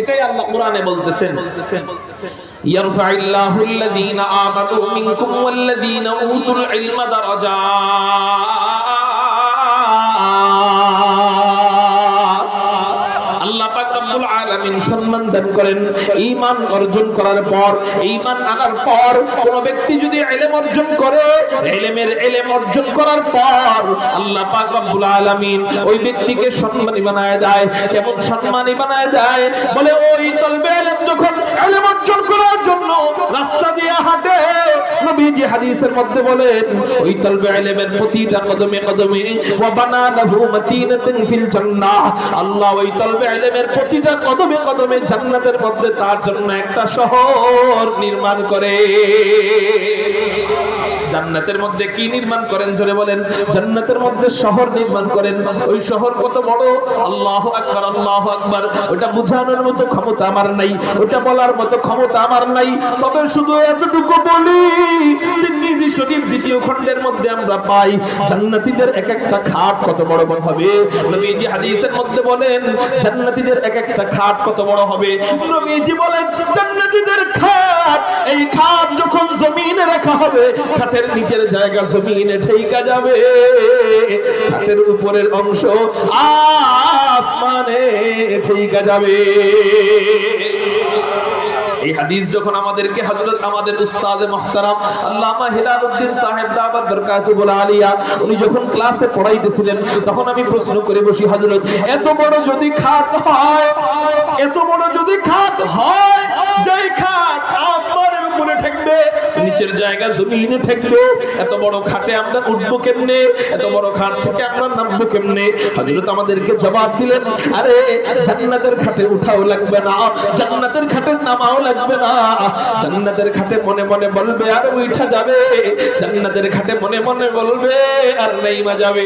এটাই আল্লাহ কোরআনে বলতেছেন يرفع الله الذين آمنوا منكم والذين أوتوا العلم درجات রব্বুল আলামিন সম্মান দান করেন, ঈমান অর্জন করার পর, ঈমান আনার পর, কোন ব্যক্তি যদি ইলম অর্জন করে ইলমের ইলম অর্জন করার পর, আল্লাহ পাক রব্বুল আলামিন ওই ব্যক্তিকে সম্মানী বানায় দেয়, কেমন সম্মানী বানায় দেয়? বলে, ওই তলবে ইলম যখন ইলম অর্জন করার জন্য রাস্তা দিয়ে হাঁটে নবীজি হাদিসের মধ্যে বলেন ওই তলবে ইলমের প্রতিটা কদমে কদমে ওয়া বানা লাহু মাতিনাতান ফিল জান্নাহ। আল্লাহ ওই তলবে ইলমের প্রতিটা কদমে কদমে জান্নাতের মধ্যে তার জন্য একটা শহর নির্মাণ করে। জান্নাতের মধ্যে কি নির্মাণ করেন? জোরে বলেন, জান্নাতের মধ্যে শহর নির্মাণ করেন। ওই শহর কত বড়? আল্লাহু আকবার আল্লাহু আকবার। ওটা বোঝানোর মতো ক্ষমতা আমার নাই, ওটা বলার মতো ক্ষমতা আমার নাই। তবে শুধু এতটুকু বলি দ্বিতীয় খণ্ডের মধ্যে আমরা পাই, জান্নাতীদের এক একটা খাট কত বড় বড় হবে? নবীজি হাদিসের মধ্যে বলেন, জান্নাতীদের এক একটা খাট কত বড় হবে? নবীজি বলেন, জান্নাতীদের খাট, এই খাট যখন জমিনে রাখা হবে, খাটের নিচের জায়গা জমিনে ঠেকা যাবে। খাটের উপরের অংশ আসমানে ঠেকা যাবে। এই হাদিস যখন আমাদেরকে হযরত আমাদের উস্তাদ মুহতারাম আল্লামা হিলালউদ্দিন সাহেব দাওয়াত বরকাতুল আলিয়া, উনি যখন ক্লাসে পড়াইতেছিলেন, তখন আমি প্রশ্ন করে বসি, হযরত, এত বড় যদি খাত হয়, এত বড় যদি খাত হয় নিচের জায়গা জমিনে থাকল এত বড় খাটে আমরা উঠবো কেমনে? এত বড় খাট থেকে আমরা নামবো কেমনে? হযরত আমাদেরকে জবাব দিলেন, আরে, জান্নাতের খাটে উঠাও লাগবে না, জান্নাতের খাটে নামাও লাগবে না। জান্নাতের খাটে মনে মনে বলবে, আর উঠা যাবে। জান্নাতের খাটে মনে মনে বলবে, আর নেইমা যাবে।